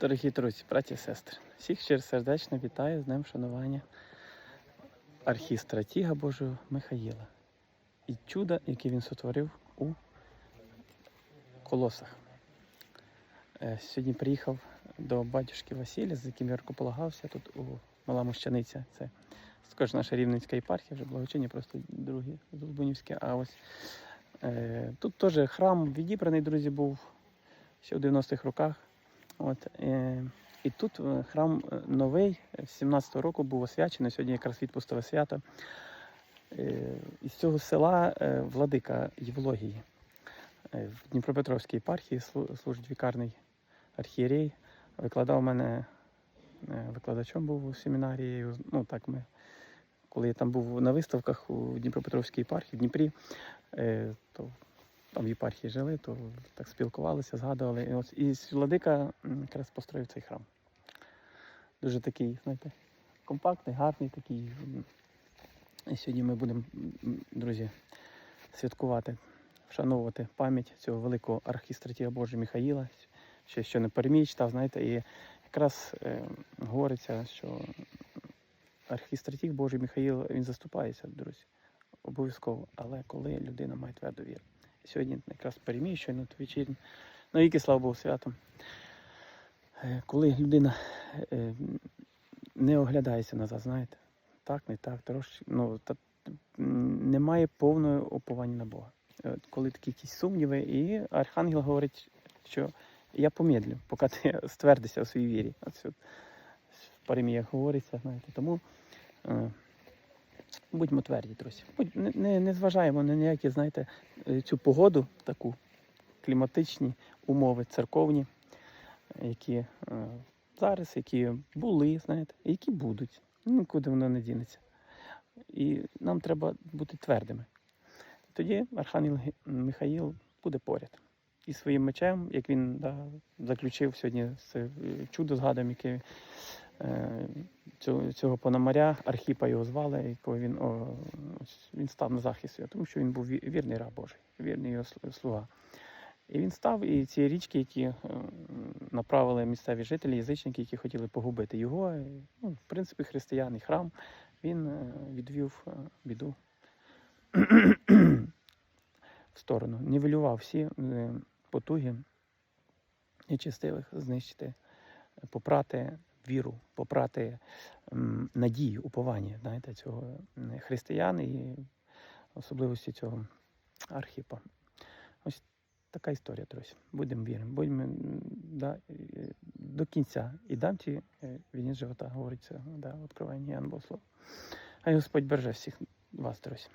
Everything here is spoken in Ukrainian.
Дорогі друзі, браті і сестри, всіх ще сердечно вітаю з Днем шанування архістратіга Божого Михаїла і чуда, яке він сотворив у колосах. Е, Сьогодні приїхав до батюшки Василя, з яким я рукополагався тут у Мала Мощаниця. Це також наша рівненська єпархія, вже благочинні, просто другі Золбунівське. А ось е, тут теж храм відібраний, друзі, був ще в 90-х роках. От, е, і тут е, храм е, новий, з 17-го року був освячений, сьогодні якраз відпустове свято. Із цього села владика Євлогії. В Дніпропетровській єпархії служить вікарний архієрей. Викладав мене, викладачом був у семінарії. Ну, так ми, коли я там був на виставках у Дніпропетровській єпархії, в Дніпрі, то там в єпархії жили, то так спілкувалися, згадували. І, ось, і владика якраз построїв цей храм. Дуже такий, знаєте, компактний, гарний такий. І сьогодні ми будемо, друзі, святкувати, вшановувати пам'ять цього великого архістратіга Божого Михаїла, ще що не перемій читав, знаєте, і якраз е, говориться, що архістратіг Божий Михаїл він заступається, друзі, обов'язково. Але коли людина має тверду віру. Сьогодні якраз перемій, щойно вечірню, ну і слава Богу, святом. Е, Коли людина е, не оглядається назад, знаєте, так, не так, трошки, ну, та, немає повного оповання на Бога. Е, Коли такі якісь сумніви, і архангел говорить, що я помедлю, поки ти ствердишся у своїй вірі. От в пареміях говориться, знаєте. Тому будьмо тверді, друзі. Не, не, не зважаємо на ніякі, знаєте, е, цю погоду, таку кліматичні умови церковні, які е, зараз, які були, знаєте, які будуть. Нікуди воно не дінеться. І нам треба бути твердими. Тоді Архангел Михаїл буде поряд. І своїм мечем, як він да, заключив сьогодні це е, чудо згадуємо, яке цього, цього пономаря, Архіпа його звали, якого він, о, він став на захист, тому що він був вірний раб Божий, вірний його слуга. І він став, і ці річки, які е, направили місцеві жителі, язичники, які хотіли погубити його, е, ну, в принципі, християн і храм, він е, відвів е, біду в сторону, нівелював всі е, потуги нечестивих знищити, попрати віру, попрати надію, уповання знаєте, цього християн і особливості цього архіпа. Ось така історія, друзі. Будемо віримо, будемо да, до кінця. І дам ті е, війні живота, говориться, да, відкривання Ян Богослов. Хай Господь береже всіх вас, друзі.